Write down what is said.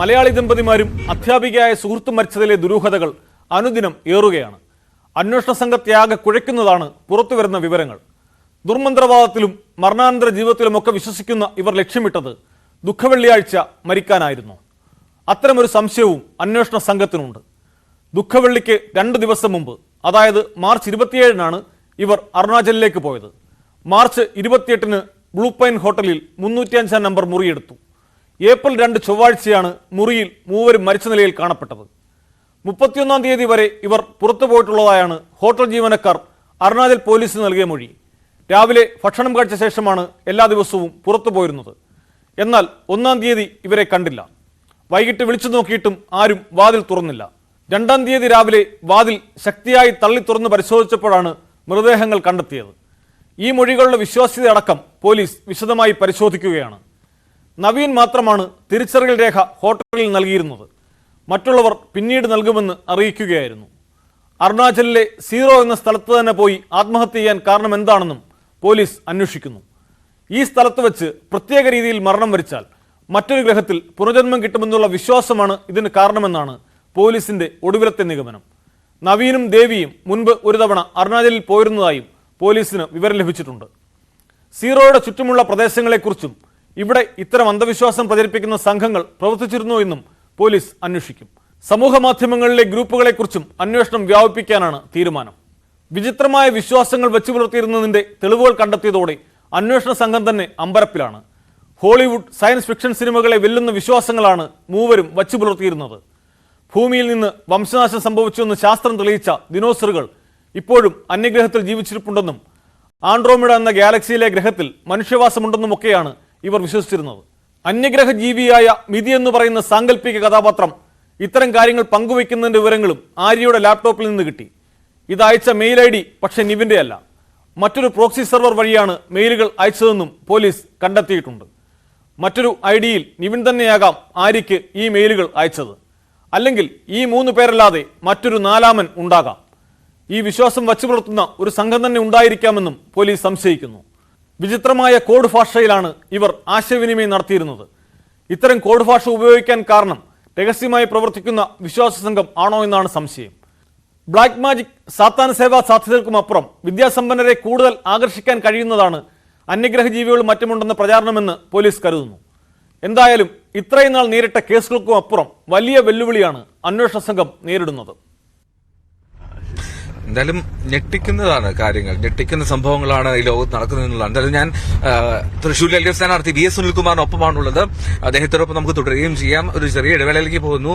മലയാളി ദമ്പതിമാരും അധ്യാപികയായ സുഹൃത്തും മരിച്ചതിലെ ദുരൂഹതകൾ അനുദിനം ഏറുകയാണ്. അന്വേഷണ സംഘത്തെയാകെ കുഴയ്ക്കുന്നതാണ് പുറത്തുവരുന്ന വിവരങ്ങൾ. ദുർമന്ത്രവാദത്തിലും മരണാനന്തര ജീവിതത്തിലുമൊക്കെ വിശ്വസിക്കുന്ന ഇവർ ലക്ഷ്യമിട്ടത് ദുഃഖവെള്ളിയാഴ്ച മരിക്കാനായിരുന്നു. അത്തരമൊരു സംശയവും അന്വേഷണ സംഘത്തിനുണ്ട്. ദുഃഖവെള്ളിക്ക് രണ്ട് ദിവസം മുമ്പ് അതായത് മാർച്ച് ഇരുപത്തിയേഴിനാണ് ഇവർ അരുണാചലിലേക്ക് പോയത്. മാർച്ച് ഇരുപത്തിയെട്ടിന് ബ്ലൂ പൈൻ ഹോട്ടലിൽ മുന്നൂറ്റിയഞ്ചാം നമ്പർ മുറിയെടുത്തു. ഏപ്രിൽ രണ്ട് ചൊവ്വാഴ്ചയാണ് മുറിയിൽ മൂവരും മരിച്ച നിലയിൽ കാണപ്പെട്ടത്. മുപ്പത്തിയൊന്നാം തീയതി വരെ ഇവർ പുറത്തു പോയിട്ടുള്ളതായാണ് ഹോട്ടൽ ജീവനക്കാർ അരുണാചൽ പോലീസിന് നൽകിയ മൊഴി. രാവിലെ ഭക്ഷണം കഴിച്ച ശേഷമാണ് എല്ലാ ദിവസവും പുറത്തു പോയിരുന്നത്. എന്നാൽ ഒന്നാം തീയതി ഇവരെ കണ്ടില്ല. വൈകിട്ട് വിളിച്ചു നോക്കിയിട്ടും ആരും വാതിൽ തുറന്നില്ല. രണ്ടാം തീയതി രാവിലെ വാതിൽ ശക്തിയായി തള്ളി തുറന്ന് പരിശോധിച്ചപ്പോഴാണ് മൃതദേഹങ്ങൾ കണ്ടെത്തിയത്. ഈ മൊഴികളുടെ വിശ്വാസ്യത അടക്കം പോലീസ് വിശദമായി പരിശോധിക്കുകയാണ്. നവീൻ മാത്രമാണ് തിരിച്ചറിയൽ രേഖ ഹോട്ടലിൽ നൽകിയിരുന്നത്. മറ്റുള്ളവർ പിന്നീട് നൽകുമെന്ന് അറിയിക്കുകയായിരുന്നു. അരുണാചലിലെ സീറോ എന്ന സ്ഥലത്ത് തന്നെ പോയി ആത്മഹത്യ ചെയ്യാൻ കാരണം എന്താണെന്നും പോലീസ് അന്വേഷിക്കുന്നു. ഈ സ്ഥലത്ത് വെച്ച് പ്രത്യേക രീതിയിൽ മരണം വരിച്ചാൽ മറ്റൊരു ഗ്രഹത്തിൽ പുനർജന്മം കിട്ടുമെന്നുള്ള വിശ്വാസമാണ് ഇതിന് കാരണമെന്നാണ് പോലീസിന്റെ ഒടുവിലത്തെ നിഗമനം. നവീനും ദേവിയും മുൻപ് ഒരു തവണ അരുണാചലിൽ പോയിരുന്നതായും പോലീസിന് വിവരം ലഭിച്ചിട്ടുണ്ട്. സീറോയുടെ ചുറ്റുമുള്ള പ്രദേശങ്ങളെക്കുറിച്ചും ഇവിടെ ഇത്തരം അന്ധവിശ്വാസം പ്രചരിപ്പിക്കുന്ന സംഘങ്ങൾ പ്രവർത്തിച്ചിരുന്നു എന്നും പോലീസ് അന്വേഷിക്കും. സമൂഹ മാധ്യമങ്ങളിലെ ഗ്രൂപ്പുകളെക്കുറിച്ചും അന്വേഷണം വ്യാപിപ്പിക്കാനാണ് തീരുമാനം. വിചിത്രമായ വിശ്വാസങ്ങൾ വെച്ചു പുലർത്തിയിരുന്നതിന്റെ തെളിവുകൾ കണ്ടെത്തിയതോടെ അന്വേഷണ സംഘം തന്നെ അമ്പരപ്പിലാണ്. ഹോളിവുഡ് സയൻസ് ഫിക്ഷൻ സിനിമകളെ വെല്ലുന്ന വിശ്വാസങ്ങളാണ് മൂവരും വച്ചു പുലർത്തിയിരുന്നത്. ഭൂമിയിൽ നിന്ന് വംശനാശം സംഭവിച്ചുവെന്ന് ശാസ്ത്രം തെളിയിച്ച ദിനോസറുകൾ ഇപ്പോഴും അന്യഗ്രഹത്തിൽ ജീവിച്ചിരിപ്പുണ്ടെന്നും ആൻഡ്രോമിഡ എന്ന ഗാലക്സിയിലെ ഗ്രഹത്തിൽ മനുഷ്യവാസമുണ്ടെന്നുമൊക്കെയാണ് ഇവർ വിശ്വസിച്ചിരുന്നത്. അന്യഗ്രഹ ജീവിയായ മിതി എന്ന് പറയുന്ന സാങ്കല്പിക കഥാപാത്രം ഇത്തരം കാര്യങ്ങൾ പങ്കുവയ്ക്കുന്നതിന്റെ വിവരങ്ങളും ആര്യയുടെ ലാപ്ടോപ്പിൽ നിന്ന് കിട്ടി. ഇത് അയച്ച മെയിൽ ഐ ഡി പക്ഷേ നിവിന്റെ അല്ല. മറ്റൊരു പ്രോക്സി സെർവർ വഴിയാണ് മെയിലുകൾ അയച്ചതെന്നും പോലീസ് കണ്ടെത്തിയിട്ടുണ്ട്. മറ്റൊരു ഐ ഡിയിൽ നിവിൻ തന്നെയാകാം ആര്യയ്ക്ക് ഈ മെയിലുകൾ അയച്ചത്. അല്ലെങ്കിൽ ഈ മൂന്ന് പേരല്ലാതെ മറ്റൊരു നാലാമൻ ഉണ്ടാകാം. ഈ വിശ്വാസം വച്ചു പുലർത്തുന്ന ഒരു സംഘം തന്നെ ഉണ്ടായിരിക്കാമെന്നും പോലീസ് സംശയിക്കുന്നു. വിചിത്രമായ കോഡ് ഭാഷയിലാണ് ഇവർ ആശയവിനിമയം നടത്തിയിരുന്നത്. ഇത്തരം കോഡ് ഭാഷ ഉപയോഗിക്കാൻ കാരണം രഹസ്യമായി പ്രവർത്തിക്കുന്ന വിശ്വാസ സംഘം ആണോ എന്നാണ് സംശയം. ബ്ലാക്ക് മാജിക് സാത്താന സേവാ സാധ്യതകൾക്കും അപ്പുറം വിദ്യാസമ്പന്നരെ കൂടുതൽ ആകർഷിക്കാൻ കഴിയുന്നതാണ് അന്യഗ്രഹ ജീവികളും മറ്റുമുണ്ടെന്ന പ്രചാരണമെന്ന് പോലീസ് കരുതുന്നു. എന്തായാലും ഇത്രയും നാൾ നേരിട്ട കേസുകൾക്കും അപ്പുറം വലിയ വെല്ലുവിളിയാണ് അന്വേഷണ സംഘം നേരിടുന്നത്. എന്തായാലും ഞെട്ടിക്കുന്നതാണ് കാര്യങ്ങൾ. ഞെട്ടിക്കുന്ന സംഭവങ്ങളാണ് ഈ ലോകത്ത് നടക്കുന്നത് എന്തായാലും ഞാൻ ആ, തൃശ്ശൂരിൽ എൽ ഡി എഫ് സ്ഥാനാർത്ഥി വി എസ് സുനിൽകുമാറിനൊപ്പമാണുള്ളത്. അദ്ദേഹത്തോടൊപ്പം നമുക്ക് തുടരുകയും ചെയ്യാം. ഒരു ചെറിയ ഇടവേളയിലേക്ക് പോകുന്നു.